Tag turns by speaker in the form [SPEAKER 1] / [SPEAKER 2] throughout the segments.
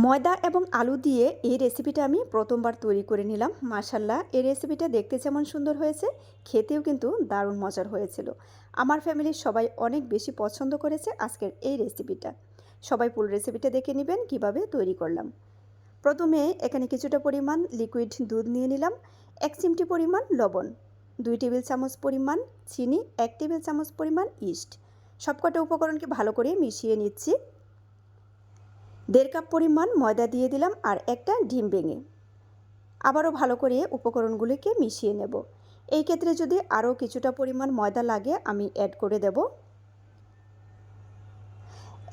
[SPEAKER 1] ময়দা এবং আলু দিয়ে এই রেসিপিটা আমি প্রথমবার তৈরি করে নিলাম। মাশাল্লাহ এই রেসিপিটা দেখতে যেমন সুন্দর হয়েছে, খেতেও কিন্তু দারুণ মজার হয়েছিল। আমার ফ্যামিলির সবাই অনেক বেশি পছন্দ করেছে আজকের এই রেসিপিটা সবাই ফুল রেসিপিটা দেখে নেবেন, কীভাবে তৈরি করলাম। প্রথমে এখানে কিছুটা পরিমাণ লিকুইড দুধ নিয়ে নিলাম, এক চিমটি পরিমাণ লবণ, দুই টেবিল চামচ পরিমাণ চিনি, এক টেবিল চামচ পরিমাণ ইস্ট সবকটা উপকরণকে ভালো করে মিশিয়ে নিচ্ছি। দেড় কাপ পরিমাণ ময়দা দিয়ে দিলাম আর একটা ডিম ভেঙে। আবারও ভালো করে উপকরণগুলিকে মিশিয়ে নেব। এই ক্ষেত্রে যদি আরও কিছুটা পরিমাণ ময়দা লাগে, আমি অ্যাড করে দেব।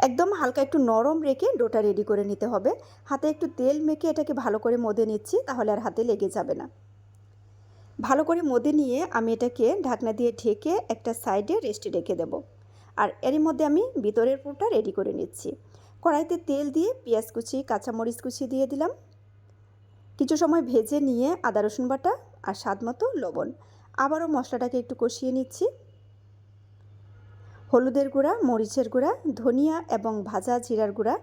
[SPEAKER 1] একদম হালকা একটু নরম রেখে ডোটা রেডি করে নিতে হবে। হাতে একটু তেল মেখে এটাকে ভালো করে মদে নিচ্ছি, তাহলে আর হাতে লেগে যাবে না। ভালো করে মদে নিয়ে আমি এটাকে ঢাকনা দিয়ে ঢেকে একটা সাইডে রেস্টে রেখে দেব। আর এরই মধ্যে আমি ভিতরের পুরটা রেডি করে নিচ্ছি। কড়াইতে তেল দিয়ে পেঁয়াজ কুচি, কাঁচামরিচ কুচি দিয়ে দিলাম। কিছু সময় ভেজে নিয়ে আদা, রসুন বাটা আর স্বাদ মতো লবণ। আবারও মশলাটাকে একটু কষিয়ে নিচ্ছি। হলুদের গুঁড়া, মরিচের গুঁড়া, ধনিয়া এবং ভাজা জিরার গুঁড়া।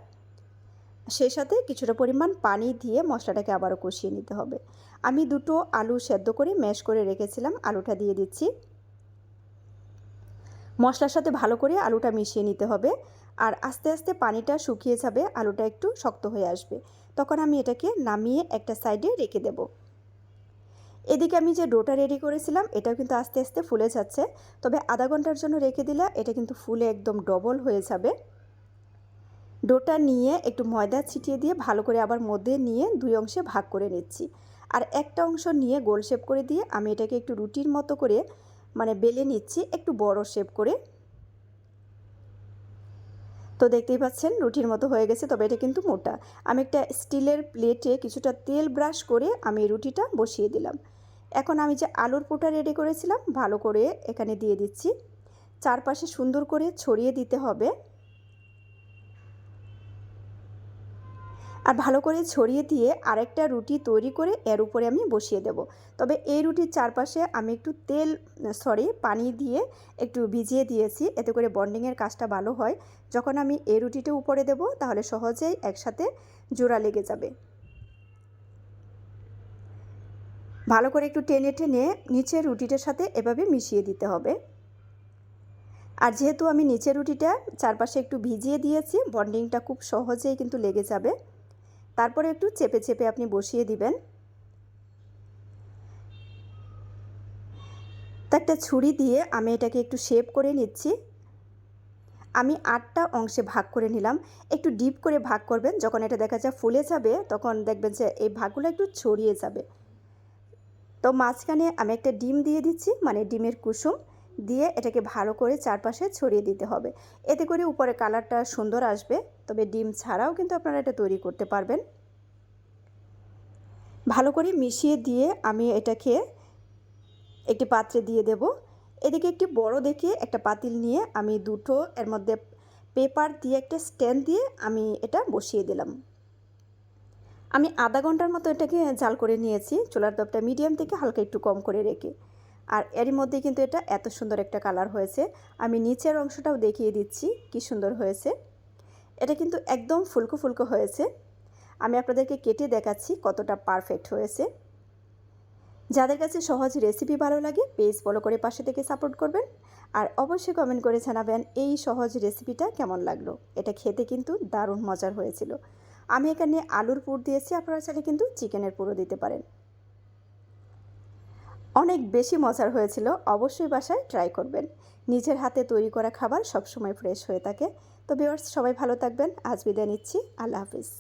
[SPEAKER 1] সেই সাথে কিছুটা পরিমাণ পানি দিয়ে মশলাটাকে আবারও কষিয়ে নিতে হবে। আমি দুটো আলু সেদ্ধ করে ম্যাশ করে রেখেছিলাম, আলুটা দিয়ে দিচ্ছি। মশলার সাথে ভালো করে আলুটা মিশিয়ে নিতে হবে। আর আস্তে আস্তে পানিটা শুকিয়ে যাবে, আলুটা একটু শক্ত হয়ে আসবে। তখন আমি এটাকে নামিয়ে একটা সাইডে রেখে দেব। এদিকে আমি যে ডোটা রেডি করেছিলাম, এটাও কিন্তু আস্তে আস্তে ফুলে যাচ্ছে। তবে আধা ঘণ্টার জন্য রেখে দিলে এটা কিন্তু ফুলে একদম ডবল হয়ে যাবে। ডোটা নিয়ে একটু ময়দা ছিটিয়ে দিয়ে ভালো করে আবার মধ্যে নিয়ে দুই অংশে ভাগ করে নিচ্ছি। আর একটা অংশ নিয়ে গোল শেপ করে দিয়ে আমি এটাকে একটু রুটির মতো করে মানে বেলে নিচ্ছি, একটু বড় শেপ করে। তো দেখতেই পাচ্ছেন রুটির মতো হয়ে গেছে, তবে এটা কিন্তু মোটা। আমি একটা স্টিলের প্লেটে কিছুটা তেল ব্রাশ করে আমি রুটিটা বসিয়ে দিলাম। এখন আমি যে আলুর পোটা রেডি করেছিলাম, ভালো করে এখানে দিয়ে দিচ্ছি। চারপাশে সুন্দর করে ছড়িয়ে দিতে হবে। আর ভালো করে ছড়িয়ে দিয়ে আরেকটা রুটি তৈরি করে এর উপরে আমি বসিয়ে দেব। তবে এই রুটির চারপাশে আমি একটু তেল, সরি, পানি দিয়ে একটু ভিজিয়ে দিয়েছি, এতে করে বন্ডিংয়ের কাজটা ভালো হয়। যখন আমি এই রুটিটা উপরে দেব, তাহলে সহজেই একসাথে জোড়া লেগে যাবে। ভালো করে একটু টেনে টেনে নিচের রুটিটার সাথে এভাবে মিশিয়ে দিতে হবে। আর যেহেতু আমি নিচের রুটিটা চারপাশে একটু ভিজিয়ে দিয়েছি বন্ডিংটা খুব সহজেই কিন্তু লেগে যাবে। তারপরে একটু চেপে চেপে আপনি বসিয়ে দিবেন। তো একটা ছুরি দিয়ে আমি এটাকে একটু শেপ করে নিচ্ছি। আমি আটটা অংশে ভাগ করে নিলাম। একটু ডিপ করে ভাগ করবেন। যখন এটা দেখা যায় ফুলে যাবে, তখন দেখবেন যে এই ভাগগুলো একটু ছড়িয়ে যাবে। তো মাঝখানে আমি একটা ডিম দিয়ে দিচ্ছি মানে ডিমের কুসুম। দিয়ে এটাকে ভালো করে চারপাশে ছড়িয়ে দিতে হবে। এতে করে উপরে কালারটা সুন্দর আসবে, তবে ডিম ছাড়াও কিন্তু আপনারা এটা তৈরি করতে পারবেন। ভালো করে মিশিয়ে দিয়ে আমি এটাকে একটি পাত্রে দিয়ে দেব। এদিকে একটি বড় দেখে একটা পাতিল নিয়ে আমি দুটো, এর মধ্যে পেপার দিয়ে একটা স্ট্যান্ড দিয়ে আমি এটা বসিয়ে দিলাম। আমি আধা ঘণ্টার মতো এটাকে জাল করে নিয়েছি, চুলার দপটা মিডিয়াম থেকে হালকা একটু কম করে রেখে। আর এরই মধ্যে কিন্তু এটা এত সুন্দর একটা কালার হয়েছে। আমি নিচের অংশটাও দেখিয়ে দিচ্ছি কি সুন্দর হয়েছে। এটা কিন্তু একদম ফুলকো ফুলকো হয়েছে। আমি আপনাদেরকে কেটে দেখাচ্ছি কতটা পারফেক্ট হয়েছে। যাদের কাছে সহজ রেসিপি ভালো লাগে পেজ ফলো করে পাশে থেকে সাপোর্ট করবেন। আর অবশ্যই কমেন্ট করে জানাবেন এই সহজ রেসিপিটা কেমন লাগল। এটা খেতে কিন্তু দারুণ মজার হয়েছিল। আমি এখানে আলুর পুর দিয়েছি, আপনারা চাইলে কিন্তু চিকেনের পুরো দিতে পারেন। অনেক বেশি মজার হয়েছিল, অবশ্যই বাসায় ট্রাই করবেন। নিজের হাতে তৈরি করা খাবার সবসময় ফ্রেশ হয়ে থাকে। তো ভিউয়ার্স সবাই ভালো থাকবেন। আজ বিদায় নিচ্ছি। আল্লাহ হাফিজ।